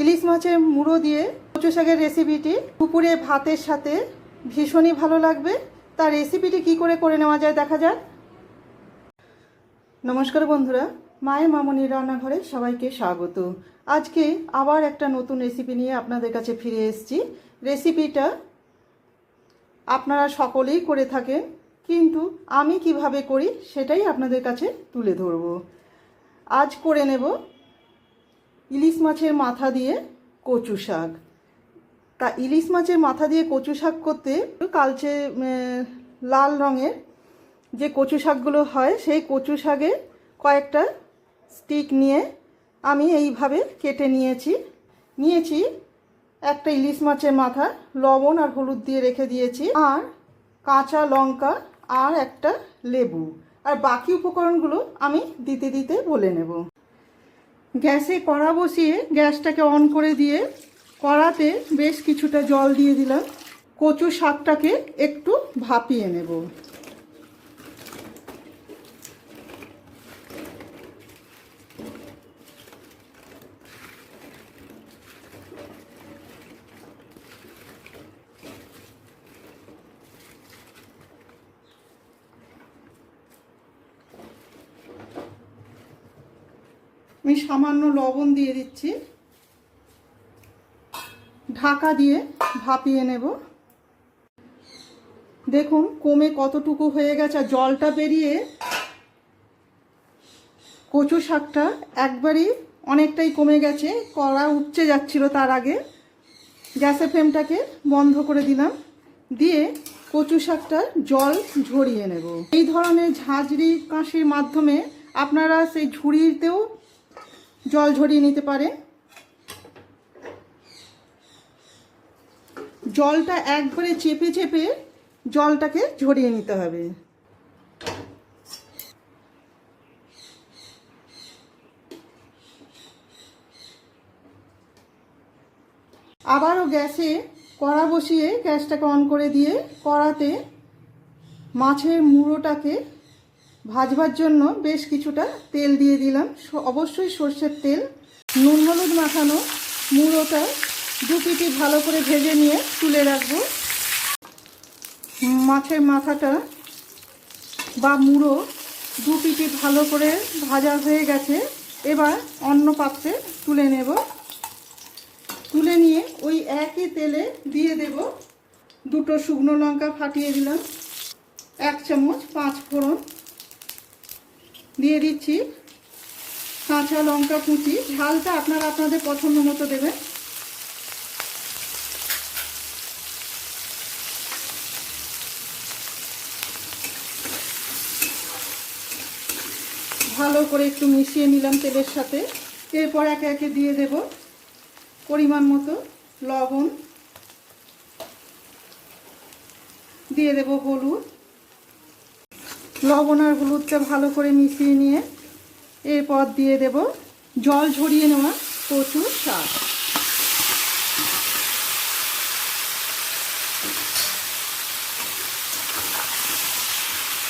ইলিশ মাছের মুড়ো দিয়ে কচু শাকের রেসিপিটি দুপুরে ভাতের সাথে ভীষণই ভালো লাগবে। তার রেসিপিটি কি করে করে নেওয়া যায় দেখা যাক। নমস্কার বন্ধুরা, মায়ের মামনির রান্নাঘরে সবাইকে স্বাগত। আজকে আবার একটা নতুন রেসিপি নিয়ে আপনাদের কাছে ফিরে এসেছি। রেসিপিটা আপনারা সকলেই করে থাকেন, কিন্তু আমি কীভাবে করি সেটাই আপনাদের কাছে তুলে ধরব। আজ করে নেব ইলিশ মাছের মাথা দিয়ে কচু শাক। তা ইলিশ মাছের মাথা দিয়ে কচু শাক করতে কালচে লাল রঙের যে কচু শাকগুলো হয়, সেই কচু শাকে কয়েকটা স্টিক নিয়ে আমি এইভাবে কেটে নিয়েছি। নিয়েছি একটা ইলিশ মাছের মাথা, লবণ আর হলুদ দিয়ে রেখে দিয়েছি, আর কাঁচা লঙ্কা আর একটা লেবু। আর বাকি উপকরণগুলো আমি দিতে দিতে বলে নেব। গ্যাসে কড়া বসিয়ে গ্যাসটাকে অন করে দিয়ে কড়াতে বেশ কিছুটা জল দিয়ে দিলাম। কচু শাকটাকে একটু ভাপিয়ে নেব। আমি সামান্য লবণ দিয়ে দিচ্ছি। ঢাকা দিয়ে ভাপিয়ে নেব। দেখুন, কমে কতটুকু হয়ে গেছে। জলটা বেরিয়ে কচু শাকটা একবারই অনেকটাই কমে গেছে। কড়া উঠছে যাচ্ছিল তার আগে। গ্যাসের ফ্লেমটাকে বন্ধ করে দিলাম। দিয়ে কচু শাকটা জল ঝরিয়ে নেব। এই ধরনের ঝাঁঝরি কাঁশির মাধ্যমে আপনারা সেই ঝুড়িতেও জল ঝরিয়ে নিতে পারেন জলটা একবারে চেপে চেপে জলটাকে ঝরিয়ে নিতে হবে। আবারও গ্যাসে কড়া বসিয়ে গ্যাসটাকে অন করে দিয়ে কড়াতে মাছের মুড়োটাকে ভাজবার জন্য বেশ কিছুটা তেল দিয়ে দিলাম। অবশ্যই সর্ষের তেল, নুন হলুদ মাখানো মুড়োটা দু পিটি ভালো করে ভেজে নিয়ে তুলে রাখব। মাছের মাথাটা বা মুড়ো দু পিটি ভালো করে ভাজা হয়ে গেছে। এবার অন্য পাত্রে তুলে নেব। তুলে নিয়ে ওই একই তেলে দিয়ে দেব। দুটো শুকনো লঙ্কা ফাটিয়ে দিলাম। এক চামচ পাঁচ ফোড়ন দিয়ে দিচ্ছি। কাঁচা লঙ্কা কুচি। ঝালটা আপনারা আপনাদের পছন্দ মতো দেবেন। ভালো করে একটু মিশিয়ে নিলাম তেলের সাথে। এরপর একে একে দিয়ে দেব পরিমাণ মতো লবণ। দিয়ে দেব হলুদ। লবণ আর হলুদটা ভালো করে মিশিয়ে নিয়ে এরপর দিয়ে দেব জল ঝরিয়ে নেওয়া কচুর শাক।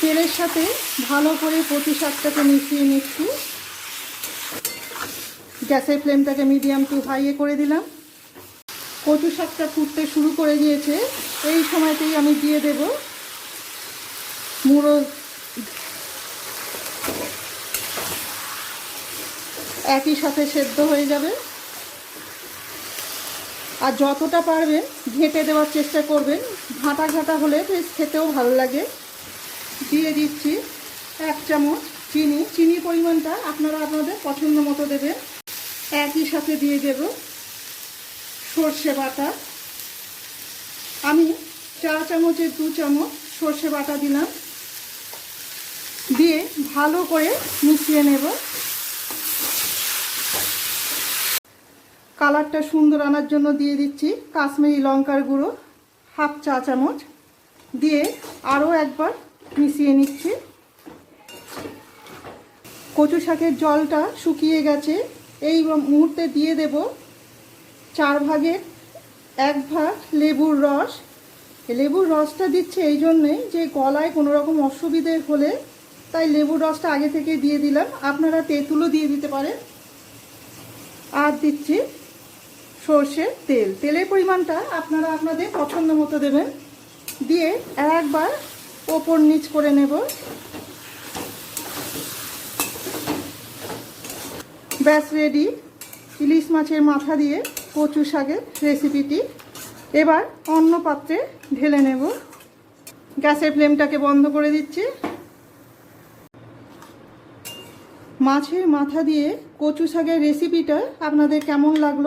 তেলের সাথে ভালো করে কচু শাকটাকে মিশিয়ে নিচ্ছি। গ্যাসের ফ্লেমটাকে মিডিয়াম টু হাইয়ে করে দিলাম। কচু শাকটা ফুটতে শুরু করে দিয়েছে। এই সময়তেই আমি দিয়ে দেব মুড়ো একই সাথে সেদ্ধ হয়ে যাবে। আর যতটা পারবেন ঘেঁটে দেওয়ার চেষ্টা করবেন। ঘাঁটা ঘাঁটা হলে বেশ খেতেও ভালো লাগে। দিয়ে দিচ্ছি এক চামচ চিনি। চিনির পরিমাণটা আপনারা আপনাদের পছন্দ মতো দেবেন। একই সাথে দিয়ে দেব সর্ষে বাটা। আমি চা চামচের দু চামচ সর্ষে বাটা দিলাম। দিয়ে ভালো করে মিশিয়ে নেব। কালারটা সুন্দর আনার জন্য দিয়ে দিচ্ছি কাশ্মীরি লঙ্কার গুঁড়ো, হাফ চা চামচ। দিয়ে আরও একবার মিশিয়ে নিচ্ছি। কচু শাকের জলটা শুকিয়ে গেছে। এই মুহূর্তে দিয়ে দেব চার ভাগের এক ভাগ লেবুর রস। লেবুর রসটা দিচ্ছে এই জন্যে যে গলায় কোনো রকম অসুবিধে হলে তাই লেবুর রসটা আগে থেকে দিয়ে দিলাম। আপনারা তেঁতুলও দিয়ে দিতে পারেন। আর দিচ্ছি সর্ষের তেল। তেলের পরিমাণটা আপনারা আপনাদের পছন্দ মতো দেবেন। দিয়ে একবার ওপর নিচ করে নেব। ব্যাস রেডি ইলিশ মাছের মাথা দিয়ে কচু শাকের রেসিপিটি এবার অন্য পাত্রে ঢেলে নেব। গ্যাসের ফ্লেমটাকে বন্ধ করে দিচ্ছি। মাছের মাথা দিয়ে কচু শাকের রেসিপিটা আপনাদের কেমন লাগল